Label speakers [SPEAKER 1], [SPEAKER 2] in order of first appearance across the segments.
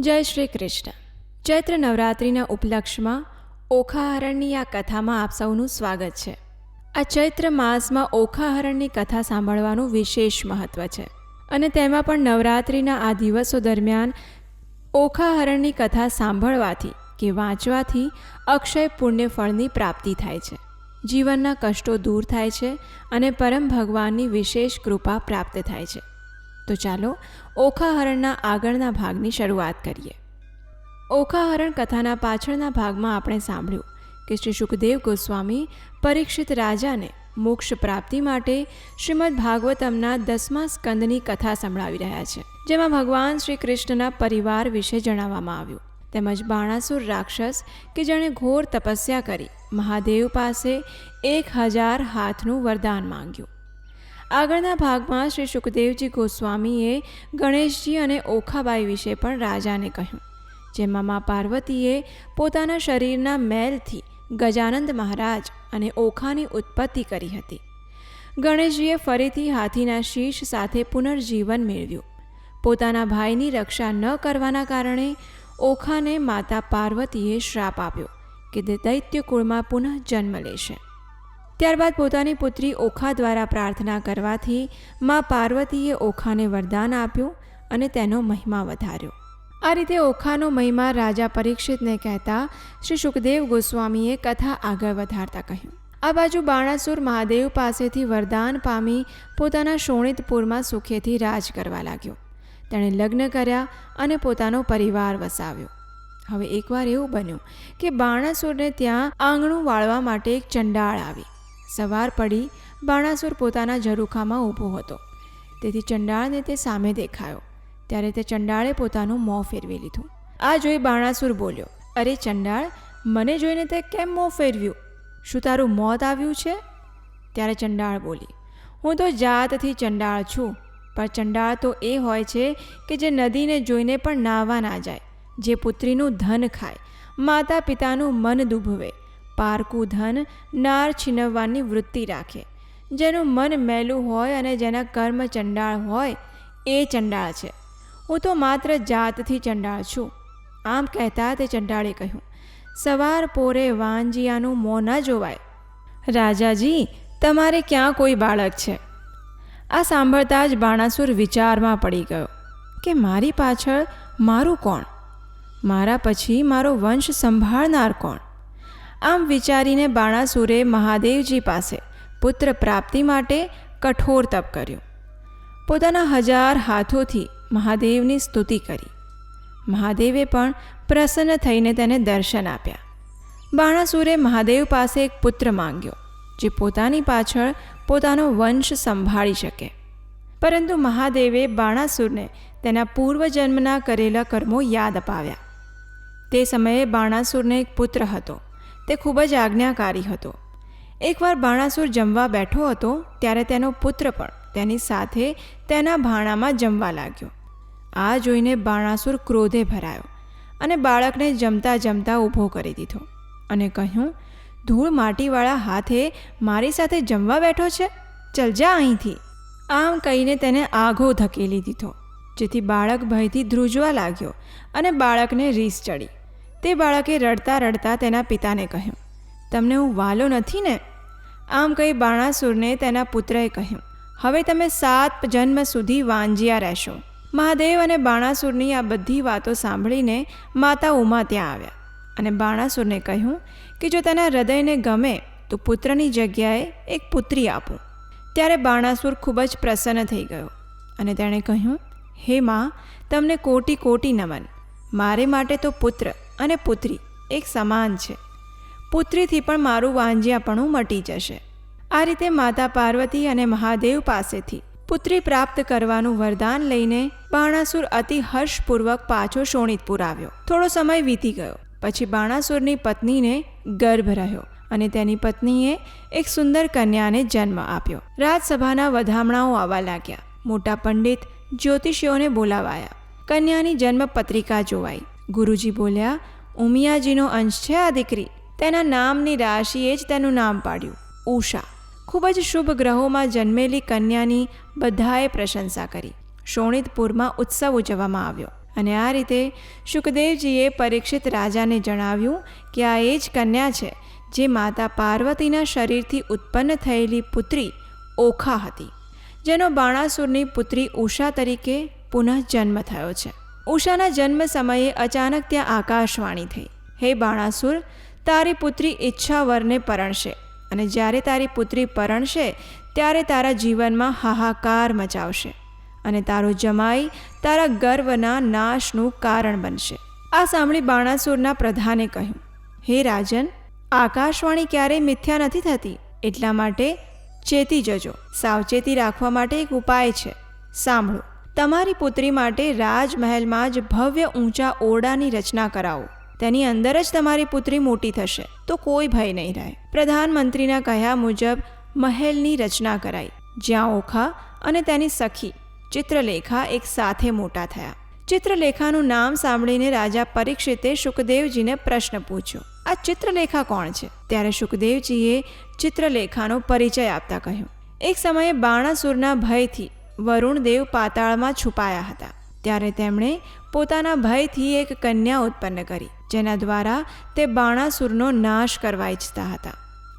[SPEAKER 1] જય શ્રી કૃષ્ણ. ચૈત્ર નવરાત્રિના ઉપલક્ષમાં ઓખાહરણની આ કથામાં આપ સૌનું સ્વાગત છે. આ ચૈત્ર માસમાં ઓખાહરણની કથા સાંભળવાનું વિશેષ મહત્ત્વ છે અને તેમાં પણ નવરાત્રિના આ દિવસો દરમિયાન ઓખાહરણની કથા સાંભળવાથી કે વાંચવાથી અક્ષય પુણ્ય ફળની પ્રાપ્તિ થાય છે. જીવનના કષ્ટો દૂર થાય છે અને પરમ ભગવાનની વિશેષ કૃપા પ્રાપ્ત થાય છે. તો ચાલો ઓખાહરણના આગળના ભાગની શરૂઆત કરીએ. ઓખાહરણ કથાના પાછળના ભાગમાં આપણે સાંભળ્યું કે શ્રી સુખદેવ ગોસ્વામી પરીક્ષિત રાજાને મોક્ષ પ્રાપ્તિ માટે શ્રીમદ ભાગવતમના દસમા સ્કંદની કથા સંભળાવી રહ્યા છે, જેમાં ભગવાન શ્રી કૃષ્ણના પરિવાર વિશે જણાવવામાં આવ્યું. તેમજ બાણાસુર રાક્ષસ કે જેણે ઘોર તપસ્યા કરી, મહાદેવ પાસે એક હજાર હાથનું વરદાન માંગ્યું. આગળના ભાગમાં શ્રી સુખદેવજી ગોસ્વામીએ ગણેશજી અને ઓખાબાઈ વિશે પણ રાજાને કહ્યું, જેમાં મા પાર્વતીએ પોતાના શરીરના મેલથી ગજાનંદ મહારાજ અને ઓખાની ઉત્પત્તિ કરી હતી. ગણેશજીએ ફરીથી હાથીના શીશ સાથે પુનર્જીવન મેળવ્યું. પોતાના ભાઈની રક્ષા ન કરવાના કારણે ઓખાને માતા પાર્વતીએ શ્રાપ આપ્યો કે તે દૈત્ય કુળમાં પુનઃ જન્મ લેશે. ત્યારબાદ પોતાની પુત્રી ઓખા દ્વારા પ્રાર્થના કરવાથી મા પાર્વતીએ ઓખાને વરદાન આપ્યું અને તેનો મહિમા વધાર્યો. આ રીતે ઓખાનો મહિમા રાજા પરીક્ષિતને કહેતા શ્રી સુખદેવ ગોસ્વામીએ કથા આગળ વધારતા કહ્યું. આ બાજુ બાણાસુર મહાદેવ પાસેથી વરદાન પામી પોતાના શોણિતપુરમાં સુખેથી રાજ કરવા લાગ્યો. તેણે લગ્ન કર્યા અને પોતાનો પરિવાર વસાવ્યો. હવે એકવાર એવું બન્યું કે બાણાસુરને ત્યાં આંગણું વાળવા માટે એક ચંડાળ આવી. સવાર પડી બાણાસુર પોતાના ઝરૂખામાં ઊભો હતો. તેથી ચંડાળને તે સામે દેખાયો. ત્યારે તે ચંડાળે પોતાનું મોં ફેરવી લીધું. આ જોઈ બાણાસુર બોલ્યો, અરે ચંડાળ, મને જોઈને તે કેમ મોં ફેરવ્યું? શું તારું મોત આવ્યું છે? ત્યારે ચંડાળ બોલી, હું તો જાતથી ચંડાળ છું, પણ ચંડાળ તો એ હોય છે કે જે નદીને જોઈને પણ નાહવા ના જાય, જે પુત્રીનું ધન ખાય માતા પિતાનું મન દુભવે પારકું ધન નાર છીનવવાની વૃત્તિ રાખે. જેનું મન મેલું હોય અને જેના કર્મ ચંડાળ હોય, એ ચંડાળ છે. હું તો માત્ર જાતથી ચંડાળ છું. આમ કહેતા તે ચંડાળે કહ્યું, સવાર પોરે વાંજિયાનું મોં ન જોવાય. રાજાજી, તમારે ક્યાં કોઈ બાળક છે? આ સાંભળતા જ બાણાસુર વિચારમાં પડી ગયો, કે મારી પાછળ મારું કોણ? મારા પછી મારો વંશ સંભાળનાર કોણ? આમ વિચારીને બાણાસુરે મહાદેવજી પાસે પુત્ર પ્રાપ્તિ માટે કઠોર તપ કર્યું. પોતાના હજાર હાથોથી મહાદેવની સ્તુતિ કરી. મહાદેવે પણ પ્રસન્ન થઈને તેને દર્શન આપ્યા. બાણાસુરે મહાદેવ પાસે એક પુત્ર માંગ્યો, જે પોતાની પાછળ પોતાનો વંશ સંભાળી શકે. પરંતુ મહાદેવે બાણાસુરને તેના પૂર્વજન્મના કરેલા કર્મો યાદ અપાવ્યા. તે સમયે બાણાસુરને એક પુત્ર હતો. તે ખૂબ જ આજ્ઞાકારી હતો. એકવાર બાણાસુર જમવા બેઠો હતો, ત્યારે તેનો પુત્ર પણ તેની સાથે તેના ભાણામાં જમવા લાગ્યો. આ જોઈને બાણાસુર ક્રોધે ભરાયો અને બાળકને જમતા જમતા ઊભો કરી દીધો અને કહ્યું, ધૂળ માટીવાળા હાથે મારી સાથે જમવા બેઠો છે? ચલ જા અહીંથી. આમ કહીને તેને આઘો ધકેલી દીધો, જેથી બાળક ભયથી ધ્રુજવા લાગ્યો અને બાળકને રીસ ચડી. તે બાળકે રડતા રડતા તેના પિતાને કહ્યું, તમને હું વાલો નથી ને? આમ કહી બાણાસુરને તેના પુત્રએ કહ્યું, હવે તમે સાત જન્મ સુધી વાંજિયા રહેશો. મહાદેવ અને બાણાસુરની આ બધી વાતો સાંભળીને માતા ઉમા ત્યાં આવ્યા અને બાણાસુરને કહ્યું કે જો તેના હૃદયને ગમે તો પુત્રની જગ્યાએ એક પુત્રી આપું. ત્યારે બાણાસુર ખૂબ જ પ્રસન્ન થઈ ગયો અને તેણે કહ્યું, હે માં, તમને કોટી કોટી નમન. મારે માટે તો પુત્ર. અને પુત્રી, એક સમાન છે. પુત્રીથી પણ મારું વાંજિયાપણું મટી જશે. આ રીતે માતા પાર્વતી અને મહાદેવ પાસેથી પુત્રી પ્રાપ્ત કરવાનું વરદાન લઈને બાણાસુર અતિ હર્ષપૂર્વક પાછો શોણિતપુર આવ્યો. થોડો સમય વીતી ગયો, પછી બાણાસુરની પત્નીને ગર્ભ રહ્યો અને તેની પત્નીએ એક સુંદર કન્યાને જન્મ આપ્યો. રાજસભાના વધામણાઓ આવવા લાગ્યા. મોટા પંડિત જ્યોતિષીઓને બોલાવાયા. કન્યાની જન્મ પત્રિકા જોવાઈ. ગુરુજી બોલ્યા, ઉમિયાજીનો અંશ છે આ દીકરી. તેના નામની રાશિએ જ તેનું નામ પાડ્યું. ઉષા. ખૂબ જ શુભ ગ્રહોમાં જન્મેલી કન્યાની બધાએ પ્રશંસા કરી. શોણિતપુરમાં ઉત્સવ ઉજવવામાં આવ્યો. અને આ રીતે શુકદેવજીએ પરીક્ષિત રાજાને જણાવ્યું કે આ એ જ કન્યા છે, જે માતા પાર્વતીના શરીરથી ઉત્પન્ન થયેલી પુત્રી ઓખા હતી, જેનો બાણાસુરની પુત્રી ઉષા તરીકે પુનઃ જન્મ થયો છે. ઉષાના જન્મ સમયે અચાનક ત્યાં આકાશવાણી થઈ. હે બાણાસુર, તારી પુત્રી ઈચ્છાવરને પરણશે અને જ્યારે તારી પુત્રી પરણશે, ત્યારે તારા જીવનમાં હાહાકાર મચાવશે અને તારો જમાઈ તારા ગર્વના નાશનું કારણ બનશે. આ સાંભળી બાણાસુરના પ્રધાને કહ્યું, હે રાજન, આકાશવાણી ક્યારેય મિથ્યા નથી થતી. એટલા માટે ચેતી જજો. સાવચેતી રાખવા માટે એક ઉપાય છે. સાંભળો. તમારી પુત્રી માટે રાજમહેલમાં જ ભવ્ય ઊંચા ઓરડાની રચના કરાવો. તેની અંદર જ તમારી પુત્રી મોટી થશે, તો કોઈ ભય નહીં રહે. પ્રધાનમંત્રીના કહ્યા મુજબ મહેલની રચના કરાઈ. જ્યાં ઓખા અને તેની સખી ચિત્રલેખા એક સાથે મોટા થયા. ચિત્રલેખાનું નામ સાંભળીને રાજા પરીક્ષિતે સુખદેવજીને પ્રશ્ન પૂછ્યો, આ ચિત્રલેખા કોણ છે? ત્યારે સુખદેવજીએ ચિત્રલેખાનો પરિચય આપતા કહ્યું, એક સમયે બાણાસુરના ભયથી વરુણદેવ પાતાળમાં છુપાયા હતા. ત્યારે તેમણે પોતાના ભયથી એક કન્યા ઉત્પન્ન કરી, જેના દ્વારા તે બાણાસુરનો નાશ કરવા ઈચ્છતા હતા.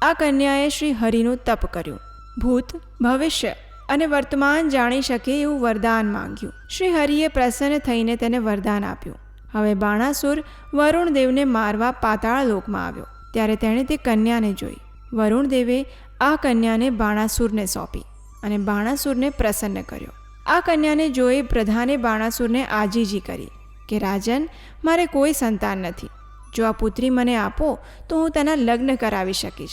[SPEAKER 1] આ કન્યાએ શ્રી હરિનું તપ કર્યું. ભૂત, ભવિષ્ય અને વર્તમાન જાણી શકે એવું વરદાન માંગ્યું. શ્રી હરિએ પ્રસન્ન થઈને તેને વરદાન આપ્યું. હવે બાણાસુર વરુણદેવને મારવા પાતાળ લોકમાં આવ્યો. ત્યારે તેણે તે કન્યાને જોઈ. વરુણદેવે આ કન્યાને બાણાસુરને સોંપી. અને બાણાસુરને પ્રસન્ન કર્યો. આ કન્યાને જોઈ પ્રધાને બાણાસુરને આજીજી કરી કે, રાજન, મારે કોઈ સંતાન નથી. જો આ પુત્રી મને આપો, તો હું તેના લગ્ન કરાવી શકીશ.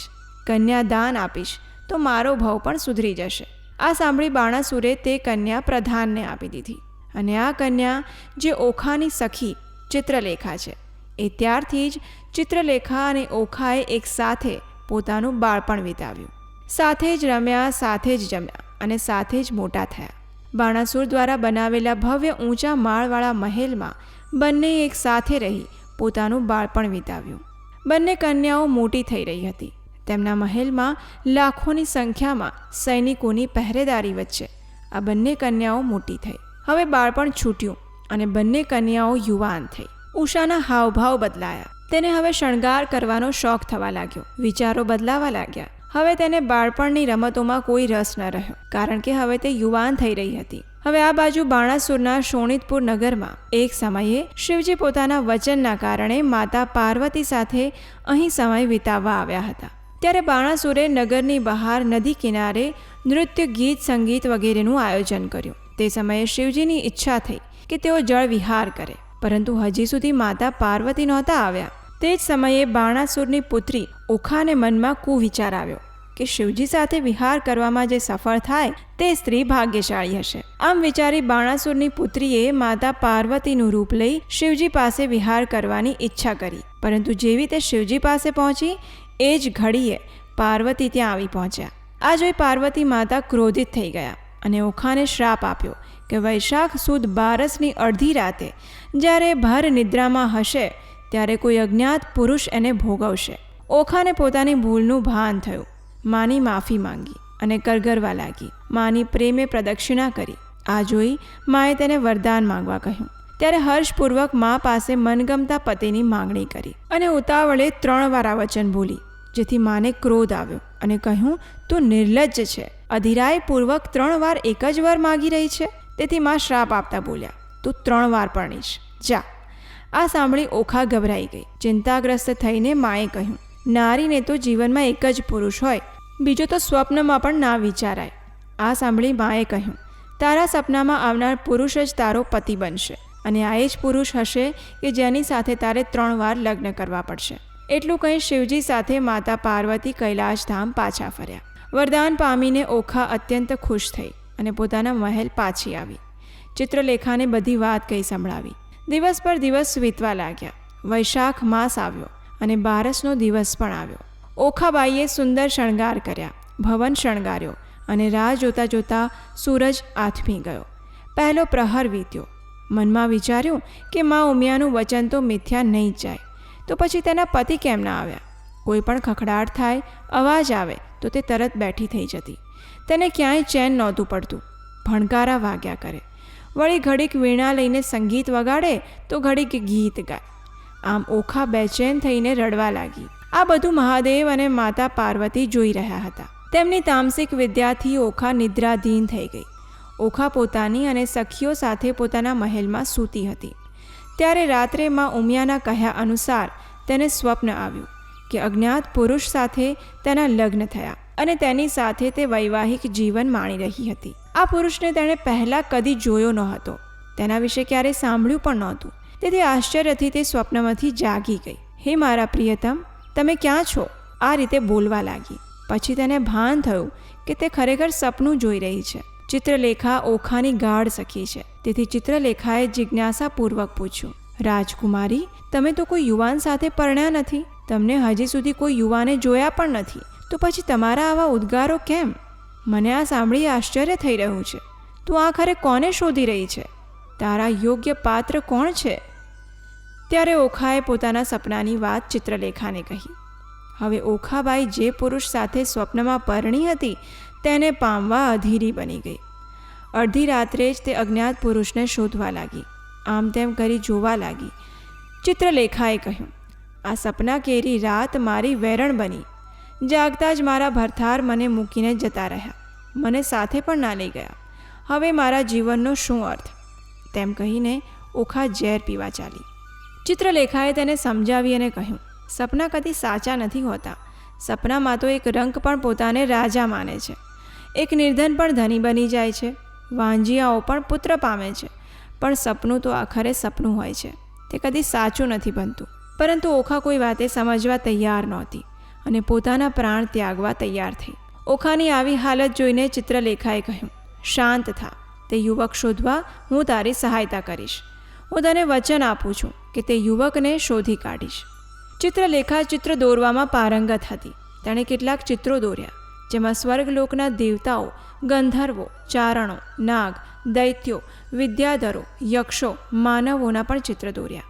[SPEAKER 1] કન્યા દાન આપીશ, તો મારો ભાવ પણ સુધરી જશે. આ સાંભળી બાણાસુરે તે કન્યા પ્રધાનને આપી દીધી. અને આ કન્યા, જે ઓખાની સખી, ચિત્રલેખા છે. એ ત્યારથી જ ચિત્રલેખા અને ઓખાએ એક સાથે પોતાનું બાળપણ વિતાવ્યું. સાથે જ રમ્યા, સાથે જ જમ્યા અને સાથે જ મોટા થયા. બાણાસુર દ્વારા બનાવેલા ભવ્ય ઊંચા માળવાળા મહેલમાં બંને એક સાથે રહી પોતાનું બાળપણ વિતાવ્યું. બંને કન્યાઓ મોટી થઈ રહી હતી. તેમના મહેલમાં લાખોની સંખ્યામાં સૈનિકોની પહેરેદારી વચ્ચે આ બંને કન્યાઓ મોટી થઈ. હવે બાળપણ છૂટ્યું અને બંને કન્યાઓ યુવાન થઈ. ઉષાના હાવભાવ બદલાયા. તેને હવે શણગાર કરવાનો શોખ થવા લાગ્યો. વિચારો બદલાવા લાગ્યા. હવે તેને બાળપણની રમતોમાં કોઈ રસ ન રહ્યો, કારણ કે હવે તે યુવાન થઈ રહી હતી. હવે આ બાજુ બાણાસુરના શોણિતપુર નગરમાં એક સમયે શિવજી પોતાના વચનના કારણે માતા પાર્વતી સાથે અહીં સમય વિતાવવા આવ્યા હતા. ત્યારે બાણાસુરે નગરની બહાર નદી કિનારે નૃત્ય, ગીત, સંગીત વગેરેનું આયોજન કર્યું. તે સમયે શિવજીની ઈચ્છા થઈ કે તેઓ જળ વિહાર કરે. પરંતુ હજી સુધી માતા પાર્વતી નહોતા આવ્યા. તે જ સમયે બાણાસુરની પુત્રી ઓખાને મનમાં કુવિચાર આવ્યો કે શિવજી સાથે વિહાર કરવામાં જે સફળ થાય તે સ્ત્રી ભાગ્યશાળી હશે. આમ વિચારી બાણાસુરની પુત્રીએ માતા પાર્વતીનું રૂપ લઈ શિવજી પાસે વિહાર કરવાની ઈચ્છા કરી. પરંતુ જેવી તે શિવજી પાસે પહોંચી, એ જ ઘડીએ પાર્વતી ત્યાં આવી પહોંચ્યા. આ જોઈ પાર્વતી માતા ક્રોધિત થઈ ગયા અને ઓખાને શ્રાપ આપ્યો કે વૈશાખ સુદ બારસની અડધી રાતે જ્યારે ભર નિદ્રામાં હશે ત્યારે કોઈ અજ્ઞાત પુરુષ એને ભોગવશે. ઓખાને પોતાની ભૂલનું ભાન થયું. માની માફી માંગી અને કરગરવા લાગી. માની પ્રેમે પ્રદક્ષિણા કરી. આ જોઈ માએ તેને વરદાન માંગવા કહ્યું. ત્યારે હર્ષપૂર્વક મા પાસે મનગમતા પતિની માંગણી કરી અને ઉતાવળે ત્રણ વાર આ વચન બોલી, જેથી માને ક્રોધ આવ્યો અને કહ્યું, તું નિર્લજ્જ છે. અધિરાયપૂર્વક ત્રણ વાર એક જ વાર માગી રહી છે? તેથી મા શ્રાપ આપતા બોલ્યા, તું ત્રણ વાર પરણીશ. જા. આ સાંભળી ઓખા ગભરાઈ ગઈ. ચિંતાગ્રસ્ત થઈને માએ કહ્યું, નારીને તો જીવનમાં એક જ પુરુષ હોય, બીજો તો સ્વપ્નમાં પણ ના વિચારાય. આ સાંભળી માએ કહ્યું, તારા સપનામાં આવનાર પુરુષ જ તારો પતિ બનશે અને આ એ જ પુરુષ હશે કે જેની સાથે તારે ત્રણ વાર લગ્ન કરવા પડશે. એટલું કહી શિવજી સાથે માતા પાર્વતી કૈલાશધામ પાછા ફર્યા. વરદાન પામીને ઓખા અત્યંત ખુશ થઈ અને પોતાના મહેલ પાછી આવી. ચિત્રલેખાને બધી વાત કહી સંભળાવી. દિવસ પર દિવસ વીતવા લાગ્યા. વૈશાખ માસ આવ્યો અને બારસનો દિવસ પણ આવ્યો. ઓખાબાઈએ સુંદર શણગાર કર્યા, ભવન શણગાર્યો અને રાહ જોતા જોતા સૂરજ આથમી ગયો. પહેલો પ્રહર વીત્યો. મનમાં વિચાર્યું કે મા ઉમિયાનું વચન તો મિથ્યા નહીં જાય. તો પછી તેના પતિ કેમ ના આવ્યા? કોઈ પણ ખખડાટ થાય, અવાજ આવે, તો તે તરત બેઠી થઈ જતી. તેને ક્યાંય ચેન નહોતું પડતું. ભણકારા વાગ્યા કરે. વળી ઘડીક વીણા લઈને સંગીત વગાડે તો ઘડીક ગીત ગાય. આમ ઓખા બેચેન થઈને રડવા લાગી. આ બધું મહાદેવ અને માતા પાર્વતી જોઈ રહ્યા હતા. તેમની તામસિક વિદ્યાથી ઓખા નિદ્રાધીન થઈ ગઈ. ઓખા પોતાની અને સખીઓ સાથે પોતાના મહેલમાં સૂતી હતી. ત્યારે રાત્રે માં ઉમિયાના કહ્યા અનુસાર તેને સ્વપ્ન આવ્યું કે અજ્ઞાત પુરુષ સાથે તેના લગ્ન થયા અને તેની સાથે તે વૈવાહિક જીવન માણી રહી હતી. આ પુરુષને તેણે પહેલાં કદી જોયો ન હતો તેના વિશે ક્યારેય સાંભળ્યું પણ નહોતું. તેથી આશ્ચર્યથી તે સ્વપ્નમાંથી જાગી ગઈ. હે મારા પ્રિયતમ, તમે ક્યાં છો? આ રીતે બોલવા લાગી. પછી તેને ભાન થયું કે તે ખરેખર સપનું જોઈ રહી છે. ચિત્રલેખા ઓખાની ગાઢ સખી છે. તેથી ચિત્રલેખાએ જિજ્ઞાસાપૂર્વક પૂછ્યું, રાજકુમારી, તમે તો કોઈ યુવાન સાથે પરણ્યા નથી. તમને હજી સુધી કોઈ યુવાને જોયા પણ નથી. તો પછી તમારા આવા ઉદ્ગારો કેમ? મને આ સાંભળી આશ્ચર્ય થઈ રહ્યું છે. તું આખરે કોને શોધી રહી છે? તારા યોગ્ય પાત્ર કોણ છે? ત્યારે ઓખાએ પોતાના સપનાની વાત ચિત્રલેખાને કહી. હવે ઓખાબાઈ જે પુરુષ સાથે સ્વપ્નમાં પરણી હતી, તેને પામવા અધીરી બની ગઈ. અડધી રાત્રે જ તે અજ્ઞાત પુરુષને શોધવા લાગી. આમ તેમ કરી જોવા લાગી. ચિત્રલેખાએ કહ્યું, આ સપના કેરી રાત મારી વેરણ બની. જાગતા જ મારા ભરથાર મને મૂકીને જતા રહ્યા. મને સાથે પણ ના લઈ ગયા. હવે મારા જીવનનો શું અર્થ? તેમ કહીને ઓખા ઝેર પીવા ચાલી. ચિત્રલેખાએ તેને સમજાવી અને કહ્યું, સપના કદી સાચા નથી હોતા. સપનામાં તો એક રંક પણ પોતાને રાજા માને છે. એક નિર્ધન પણ ધની બની જાય છે. વાંજિયાઓ પણ પુત્ર પામે છે. પણ સપનું તો આખરે સપનું હોય છે. તે કદી સાચું નથી બનતું. પરંતુ ઓખા કોઈ વાતે સમજવા તૈયાર નહોતી. અને પોતાના પ્રાણ ત્યાગવા તૈયાર થઈ. ઓખાની આવી હાલત જોઈને ચિત્રલેખાએ કહ્યું, શાંત થા. તે યુવક શોધવા હું તારી સહાયતા કરીશ. હું તને વચન આપું છું કે તે યુવકને શોધી કાઢીશ. ચિત્રલેખા ચિત્ર દોરવામાં પારંગત હતી. તેણે કેટલાક ચિત્રો દોર્યા, જેમાં સ્વર્ગલોકના દેવતાઓ, ગંધર્વો, ચારણો, નાગ, દૈત્યો, વિદ્યાધરો, યક્ષો, માનવોના પણ ચિત્ર દોર્યા.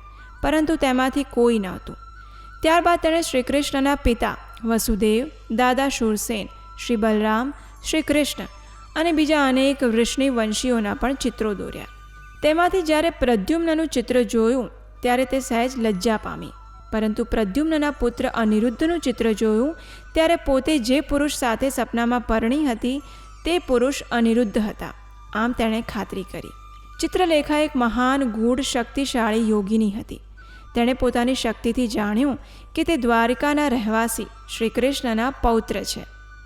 [SPEAKER 1] પરંતુ તેમાંથી કોઈ નહોતું ત્યારબાદ તેણે શ્રીકૃષ્ણના પિતા વસુદેવ, દાદા શૂરસેન, શ્રી બલરામ શ્રી કૃષ્ણ અને બીજા અનેક વૃષ્ણિ વંશીઓના પણ ચિત્રો દોર્યા. તેમાંથી જ્યારે પ્રદ્યુમ્નનું ચિત્ર જોયું, ત્યારે તે સહેજ લજ્જા પામી. પરંતુ પ્રદ્યુમ્નના પુત્ર અનિરુદ્ધનું ચિત્ર જોયું, ત્યારે પોતે જે પુરુષ સાથે સપનામાં પરણી હતી, તે પુરુષ અનિરુદ્ધ હતા. આમ તેણે ખાતરી કરી. ચિત્રલેખા એક મહાન, ગૂઢ, શક્તિશાળી યોગીની હતી. તેણે પોતાની શક્તિથી જાણ્યું કે તે દ્વારિકાના રહેવાસી શ્રી કૃષ્ણના પૌત્ર છે.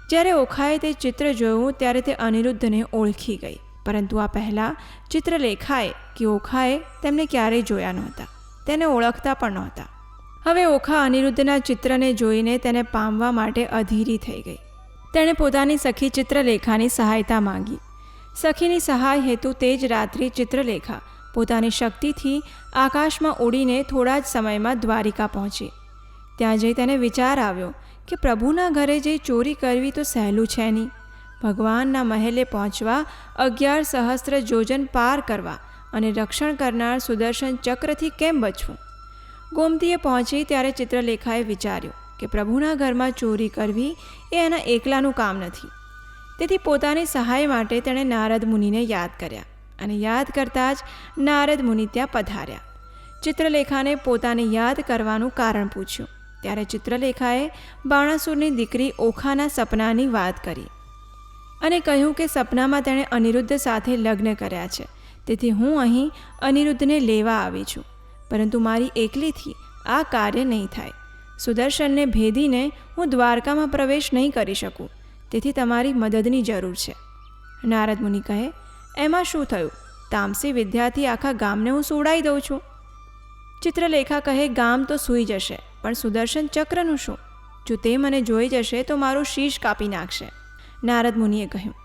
[SPEAKER 1] જ્યારે ઓખાએ તે ચિત્ર જોયું ત્યારે તે અનિરુદ્ધને ઓળખી ગઈ, પરંતુ આ પહેલાં ચિત્રલેખાએ કે ઓખાએ તેમને ક્યારેય જોયા નહોતા, તેને ઓળખતા પણ નહોતા. હવે ઓખા અનિરુદ્ધના ચિત્રને જોઈને તેને પામવા માટે અધીરી થઈ ગઈ. તેણે પોતાની સખી ચિત્રલેખાની સહાયતા માંગી. સખીની સહાય હેતુ તે જ રાત્રિ ચિત્રલેખા પોતાની શક્તિથી આકાશમાં ઉડીને થોડા જ સમયમાં દ્વારિકા પહોંચી. ત્યાં જઈ તેને વિચાર આવ્યો કે પ્રભુના ઘરે જઈ ચોરી કરવી તો સહેલું છે નહીં. ભગવાનના મહેલે પહોંચવા અગિયાર સહસ્ત્ર જોજન પાર કરવા અને રક્ષણ કરનાર સુદર્શન ચક્રથી કેમ બચવું? ગોમતીએ પહોંચી ત્યારે ચિત્રલેખાએ વિચાર્યું કે પ્રભુના ઘરમાં ચોરી કરવી એ એના એકલાનું કામ નથી. તેથી પોતાની સહાય માટે તેણે નારદ મુનિને યાદ કર્યા. અને યાદ કરતાં જ નારદ મુનિ ત્યાં પધાર્યા. ચિત્રલેખાને પોતાને યાદ કરવાનું કારણ પૂછ્યું. ત્યારે ચિત્રલેખાએ બાણાસુરની દીકરી ઓખાના સપનાની વાત કરી અને કહ્યું કે સપનામાં તેણે અનિરુદ્ધ સાથે લગ્ન કર્યા છે. તેથી હું અહીં અનિરુદ્ધને લેવા આવી છું. પરંતુ મારી એકલીથી આ કાર્ય નહીં થાય. સુદર્શનને ભેદીને હું દ્વારકામાં પ્રવેશ નહીં કરી શકું. તેથી તમારી મદદની જરૂર છે. નારદ મુનિ કહે એમાં શું થયું? તામસી વિદ્યાથી આખા ગામને હું સોડાઈ દઉં છું. ચિત્રલેખા કહે, ગામ તો સૂઈ જશે, પણ સુદર્શન ચક્રનું શું? જો તે મને જોઈ જશે તો મારું શીશ કાપી નાખશે. નારદ મુનિએ કહ્યું,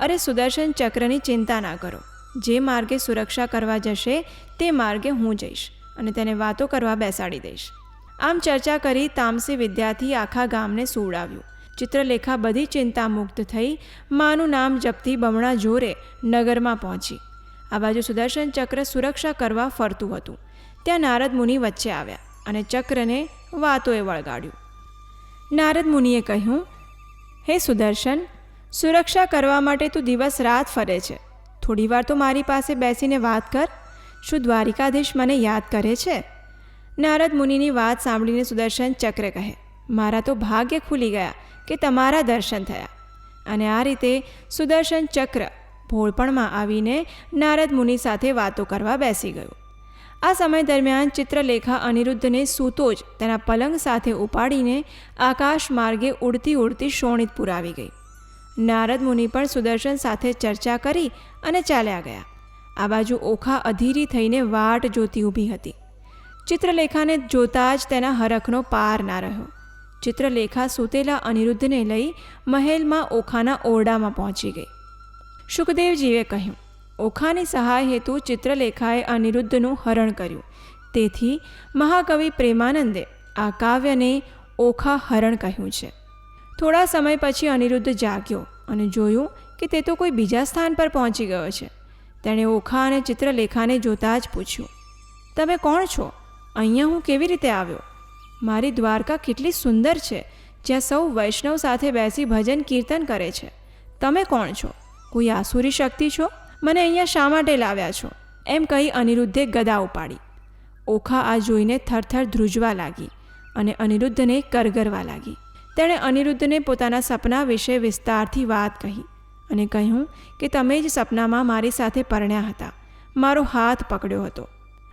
[SPEAKER 1] અરે સુદર્શન ચક્રની ચિંતા ના કરો. જે માર્ગે સુરક્ષા કરવા જશે, તે માર્ગે હું જઈશ અને તેને વાતો કરવા બેસાડી દઈશ. આમ ચર્ચા કરી તામસી વિદ્યાથી આખા ગામને સુવડાવ્યું. ચિત્રલેખા બધી ચિંતા મુક્ત થઈ માનું નામ જપતી બમણા જોરે નગરમાં પહોંચી. આ બાજુ સુદર્શન ચક્ર સુરક્ષા કરવા ફરતું હતું. ત્યાં નારદ મુનિ વચ્ચે આવ્યા અને ચક્રને વાતોએ વળગાડ્યું. નારદ મુનિએ કહ્યું, હે સુદર્શન, સુરક્ષા કરવા માટે તું દિવસ રાત ફરે છે. થોડી વાર તો મારી પાસે બેસીને વાત કર. શું દ્વારિકાધીશ મને યાદ કરે છે? નારદ મુનિની વાત સાંભળીને સુદર્શન ચક્ર કહે મારા તો ભાગ્ય ખુલી ગયા કે તમારા દર્શન થયા. અને આ રીતે સુદર્શન ચક્ર ભોળપણમાં આવીને નારદ મુનિ સાથે વાતો કરવા બેસી ગયું. આ સમય દરમિયાન ચિત્રલેખા અનિરુદ્ધને સૂતો જ તેના પલંગ સાથે ઉપાડીને આકાશ માર્ગે ઉડતી ઉડતી શોણિતપુર આવી ગઈ. નારદ મુનિ પણ સુદર્શન સાથે ચર્ચા કરી અને ચાલ્યા ગયા. આ બાજુ ઓખા અધીરી થઈને વાટ જોતી ઊભી હતી. ચિત્રલેખાને જોતાં જ તેના હરખનો પાર ના રહ્યો. ચિત્રલેખા સૂતેલા અનિરુદ્ધને લઈ મહેલમાં ઓખાના ઓરડામાં પહોંચી ગઈ. શુકદેવજીએ કહ્યું, ઓખાની સહાય હેતુ ચિત્રલેખાએ અનિરુદ્ધનું હરણ કર્યું. તેથી મહાકવિ પ્રેમાનંદે આ કાવ્યને ઓખા હરણ કહ્યું છે. થોડા સમય પછી અનિરુદ્ધ જાગ્યો અને જોયું કે તે તો કોઈ બીજા સ્થાન પર પહોંચી ગયો છે. તેણે ઓખા અને ચિત્રલેખાને જોતાં જ પૂછ્યું, તમે કોણ છો? અહીંયા હું કેવી રીતે આવ્યો? મારી દ્વારકા કેટલી સુંદર છે, જ્યાં સૌ વૈષ્ણવ સાથે બેસી ભજન કીર્તન કરે છે. તમે કોણ છો? કોઈ આસુરી શક્તિ છો? મને અહીંયા શા માટે લાવ્યા છો? એમ કહી અનિરુદ્ધે ગદા ઉપાડી. ઓખા આ જોઈને થરથર ધ્રુજવા લાગી અને અનિરુદ્ધને કરગરવા લાગી. તેણે અનિરુદ્ધને પોતાના સપના વિશે વિસ્તારથી વાત કહી અને કહ્યું કે તમે જ સપનામાં મારી સાથે પરણ્યા હતા. મારો હાથ પકડ્યો હતો.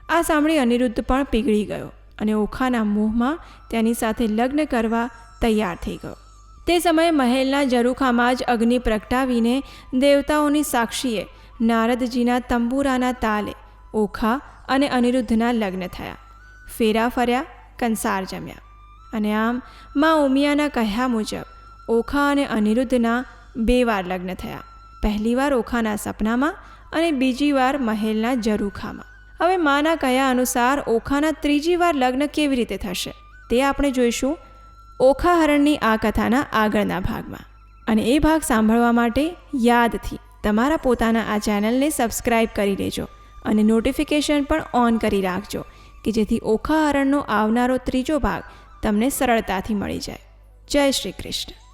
[SPEAKER 1] આ સાંભળી અનિરુદ્ધ પણ પીગળી ગયો. અને ઓખાના મોહમાં તેની સાથે લગ્ન કરવા તૈયાર થઈ ગયો. તે સમયે મહેલના જરૂખામાં જ અગ્નિ પ્રગટાવીને દેવતાઓની સાક્ષીએ નારદજીના તંબુરાના તાલે ઓખા અને અનિરુદ્ધના લગ્ન થયા. ફેરા ફર્યા, કંસાર જમ્યા. અને આમ મા ઉમિયાના કહ્યા મુજબ ઓખા અને અનિરુદ્ધના બે વાર લગ્ન થયા. પહેલી વાર ઓખાના સપનામાં અને બીજી વાર મહેલના ઝરૂખામાં. હવે માના કહ્યા અનુસાર ઓખાના ત્રીજી વાર લગ્ન કેવી રીતે થશે તે આપણે જોઈશું ઓખા હરણની આ કથાના આગળના ભાગમાં. અને એ ભાગ સાંભળવા માટે યાદથી તમારા પોતાના આ ચેનલને સબસ્ક્રાઈબ કરી લેજો અને નોટિફિકેશન પણ ઓન કરી રાખજો કે જેથી ઓખા હરણનો આવનારો ત્રીજો ભાગ તમને સરળતાથી મળી જાય. જય શ્રી કૃષ્ણ.